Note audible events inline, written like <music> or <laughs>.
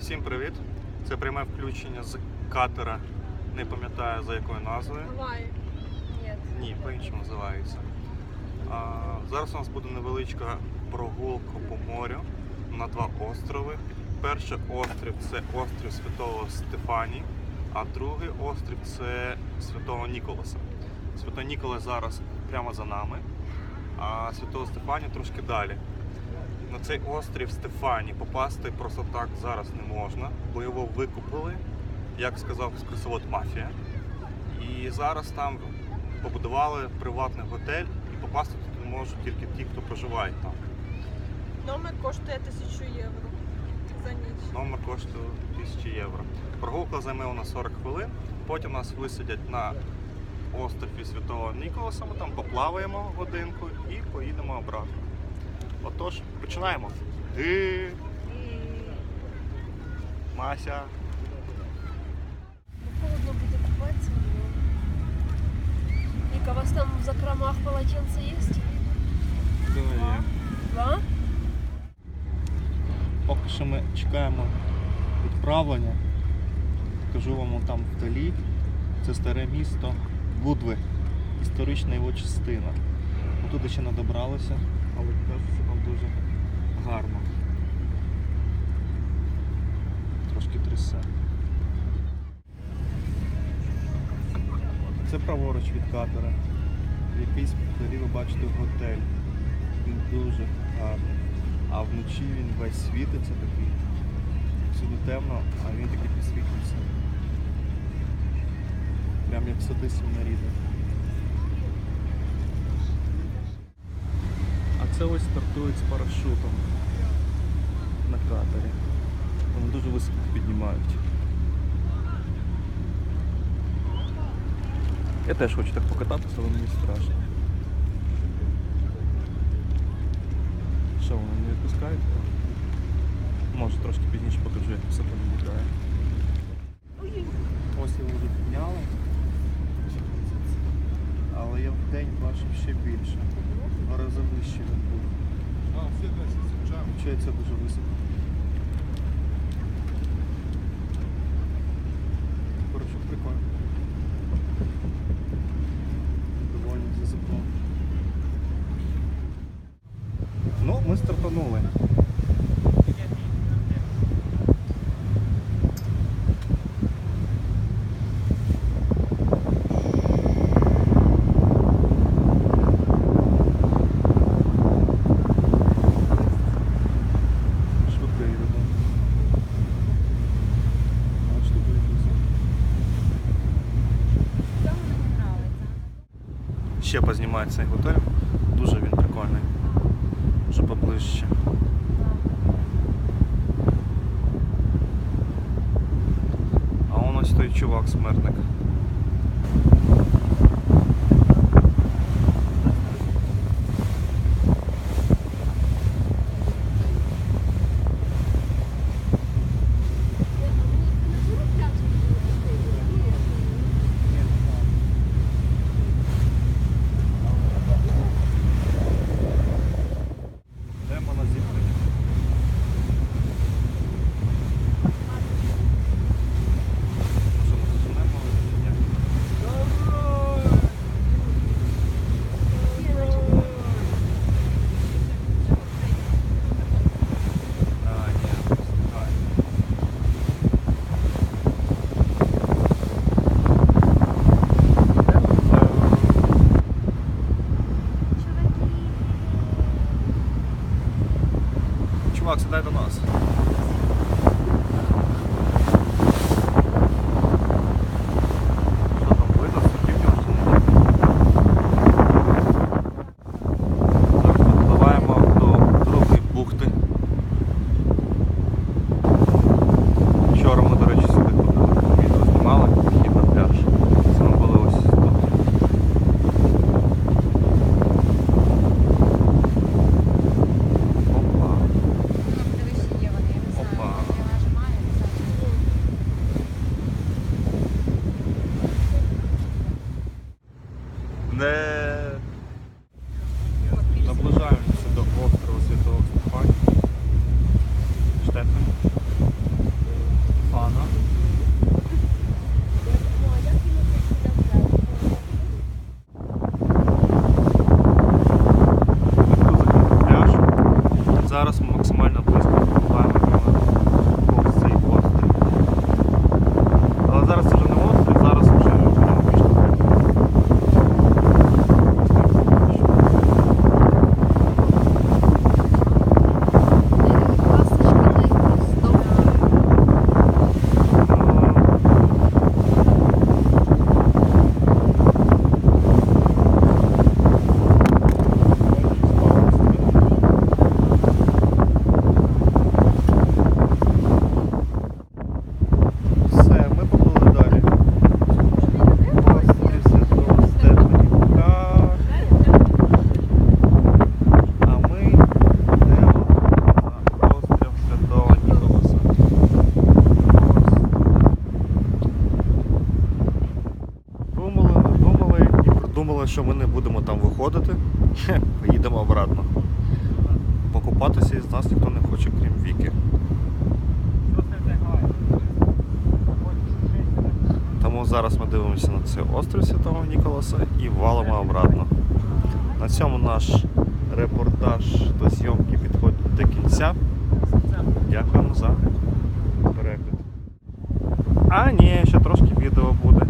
Всім привіт! Це пряме включення з катера. Не пам'ятаю за якою назвою. Гавайи. Ні, по-іншому називається. А, зараз у нас буде невеличка прогулка по морю на два острови. Перший острів це острів Святого Стефані, а другий острів це Святого Ніколаса. Святой Ніколас зараз прямо за нами, а Святого Стефані трошки далі. На цей острів Стефані попасти просто так зараз не можна, бо його викупили, як сказав екскурсовод мафія. І зараз там побудували приватний готель і попасти тут можуть тільки ті, хто проживає там. Номер коштує 1000 євро за ніч. Номер коштує 1000 євро. Прогулка займе у нас 40 хвилин. Потім нас висадять на острові Святого Ніколаса. Ми там поплаваємо годинку і поїдемо обратно. Отож, починаємо. Ди, Мася. Холодно буде купатися. Віка, у вас там в закромах полотенце є? Да? Поки що ми чекаємо відправлення. Покажу вам там вдалі. Це старе місто Будви. Історична його частина. Ми туди ще не добралися, але кажуть, що там дуже гарно. Трошки трясе. Це праворуч від катера. Якийсь вдалі ви бачите готель. Він дуже гарний. А вночі він весь світиться такий. Всюди темно, а він такий підсвітився. Прям як сади Сімнаріда. А це ось стартують з парашутом на катері. Вони дуже високо піднімають. Я теж хочу так покататися, але мені страшно. Що вони не відпускають? Може трошки пізніше покажу, як все там. Ось його вже підняли. Але я в день бачив ще більше. Два рази вище він був. Чи це дуже високо. Ще познімаю цей готель. Дуже він прикольний. Вже поближче. А он ось той чувак смертник. Йдемо на зіткнення. Що ми заженемо? Ні. А, ні, пускай. Чувак, сідай до не будемо там виходити, <laughs> поїдемо обратно. Покупатися із нас ніхто не хоче, крім Віки. Тому зараз ми дивимося на цей острів Святого Ніколаса і валимо обратно. На цьому наш репортаж до зйомки підходить до кінця. Дякуємо за перегляд. А ні, ще трошки відео буде.